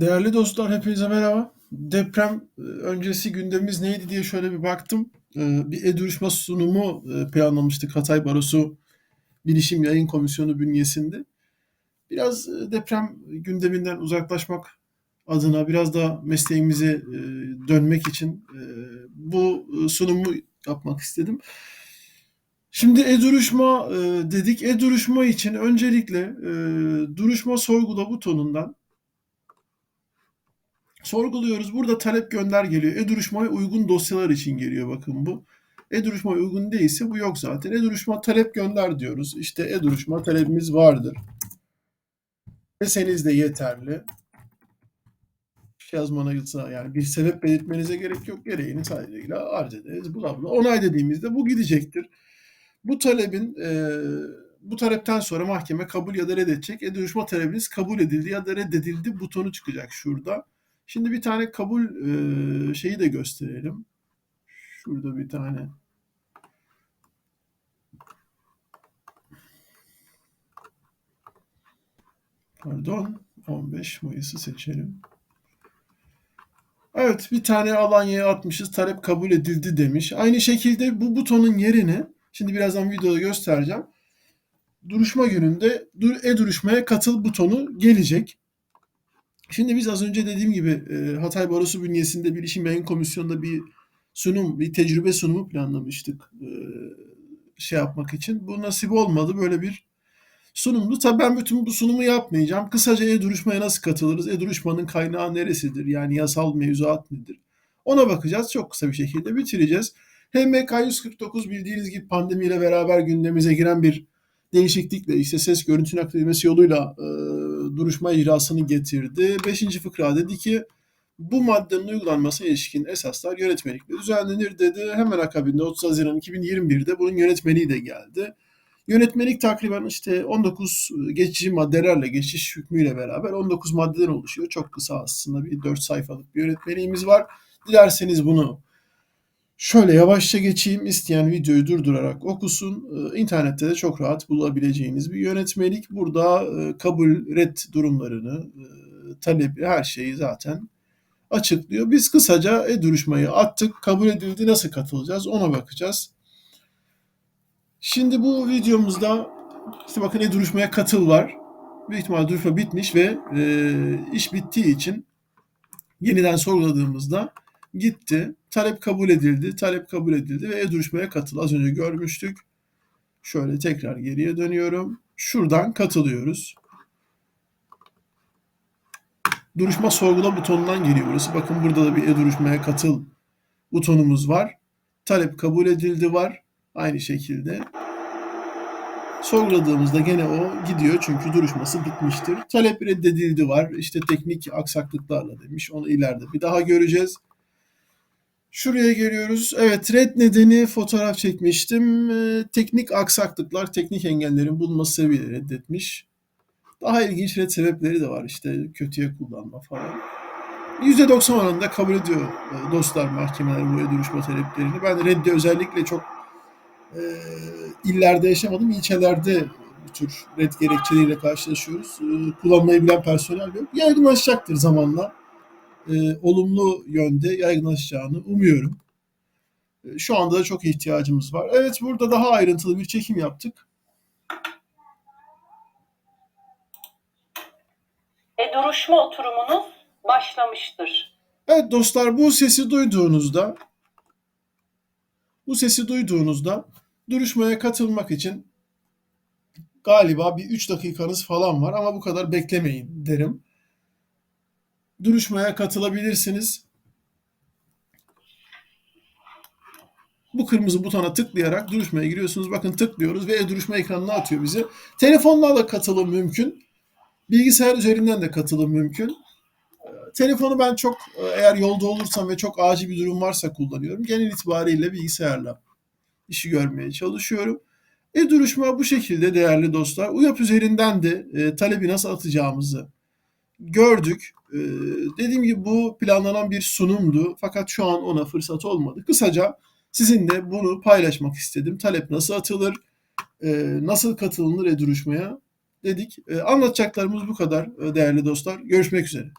Değerli dostlar hepinize merhaba. Deprem e, öncesi gündemimiz neydi diye şöyle bir baktım. E, Bir e-duruşma sunumu e, planlamıştık Hatay Barosu Bilişim Yayın Komisyonu bünyesinde. Biraz deprem gündeminden uzaklaşmak adına biraz da mesleğimize dönmek için bu sunumu yapmak istedim. Şimdi e-duruşma dedik. E-duruşma için öncelikle duruşma sorgula butonundan sorguluyoruz. Burada talep gönder geliyor. E-duruşmaya uygun dosyalar için geliyor bakın bu. E-duruşmaya uygun değilse bu yok zaten. E-duruşma talep gönder diyoruz. İşte e-duruşma talebimiz vardır. Deseniz de yeterli. Yazmanıza yani bir sebep belirtmenize gerek yok. Gereğini sadece arz ederiz. Bula bula. Onay dediğimizde bu gidecektir. Bu talebin e, bu talepten sonra mahkeme kabul ya da reddedecek. E-duruşma talebiniz kabul edildi ya da reddedildi butonu çıkacak şurada. Şimdi bir tane kabul şeyi de gösterelim. Şurada bir tane. Pardon. 15 Mayıs'ı seçelim. Evet bir tane Alanya'ya atmışız. Talep kabul edildi demiş. Aynı şekilde bu butonun yerine şimdi birazdan videoda göstereceğim. Duruşma gününde e-duruşmaya katıl butonu gelecek. Şimdi biz az önce dediğim gibi e, Hatay Barosu bünyesinde Bilişim Yayın Komisyonu'nda bir sunum, bir tecrübe sunumu planlamıştık e, şey yapmak için. Bu nasip olmadı. Böyle bir sunumdu. Tabii ben bütün bu sunumu yapmayacağım. Kısaca e-duruşmaya nasıl katılırız? E-duruşmanın kaynağı neresidir? Yani yasal mevzuat nedir? Ona bakacağız. Çok kısa bir şekilde bitireceğiz. HMK 149 bildiğiniz gibi pandemiyle beraber gündemimize giren bir değişiklikle işte ses görüntü nakledilmesi yoluyla e, duruşma icrasını getirdi. Beşinci fıkra dedi ki bu maddenin uygulanmasına ilişkin esaslar yönetmelikle düzenlenir dedi. Hemen akabinde 30 Haziran 2021'de bunun yönetmeliği de geldi. Yönetmelik takriben işte 19 geçici maddelerle, geçiş hükmüyle beraber 19 maddeden oluşuyor. Çok kısa aslında bir 4 sayfalık bir yönetmeliğimiz var. Dilerseniz bunu şöyle yavaşça geçeyim. İsteyen videoyu durdurarak okusun. İnternette de çok rahat bulabileceğiniz bir yönetmelik. Burada kabul, red durumlarını, talebi, her şeyi zaten açıklıyor. Biz kısaca e-duruşmayı attık. Kabul edildi. Nasıl katılacağız ona bakacağız. Şimdi bu videomuzda işte bakın e-duruşmaya katıl var. Büyük ihtimal duruşma bitmiş ve e, iş bittiği için yeniden sorguladığımızda gitti. Talep kabul edildi. Talep kabul edildi ve e-duruşmaya katıl. Az önce görmüştük. Şöyle tekrar geriye dönüyorum. Şuradan katılıyoruz. Duruşma sorgula butonundan geliyor burası. Bakın burada da bir e-duruşmaya katıl butonumuz var. Talep kabul edildi var. Aynı şekilde. Sorguladığımızda gene o gidiyor çünkü duruşması bitmiştir. Talep reddedildi var. İşte teknik aksaklıklarla demiş. Onu ileride bir daha göreceğiz. Şuraya geliyoruz. Evet red nedeni fotoğraf çekmiştim. Ee, teknik aksaklıklar, teknik engellerin bulunması sebebiyle reddetmiş. Daha ilginç red sebepleri de var. İşte kötüye kullanma falan. %90 oranında kabul ediyor e, dostlar mahkemeler bu duruşma taleplerini. Ben reddi özellikle çok e, illerde yaşamadım. ilçelerde bu tür red gerekçeleriyle karşılaşıyoruz. E, kullanmayı bilen personel yok. Yaygınlaşacaktır zamanla. E, olumlu yönde yaygınlaşacağını umuyorum. E, şu anda da çok ihtiyacımız var. Evet burada daha ayrıntılı bir çekim yaptık. E duruşma oturumunuz başlamıştır. Evet dostlar bu sesi duyduğunuzda bu sesi duyduğunuzda duruşmaya katılmak için galiba bir 3 dakikanız falan var ama bu kadar beklemeyin derim. Duruşmaya katılabilirsiniz. Bu kırmızı butona tıklayarak duruşmaya giriyorsunuz. Bakın tıklıyoruz ve e-duruşma ekranına atıyor bizi. Telefonla da katılım mümkün. Bilgisayar üzerinden de katılım mümkün. Telefonu ben çok eğer yolda olursam ve çok acil bir durum varsa kullanıyorum. Genel itibariyle bilgisayarla işi görmeye çalışıyorum. E-duruşma bu şekilde değerli dostlar. UYAP üzerinden de e, talebi nasıl atacağımızı gördük. E, dediğim gibi bu planlanan bir sunumdu. Fakat şu an ona fırsat olmadı. Kısaca sizinle bunu paylaşmak istedim. Talep nasıl atılır, e, nasıl katılınır e-duruşmaya dedik. E, anlatacaklarımız bu kadar e, değerli dostlar. Görüşmek üzere.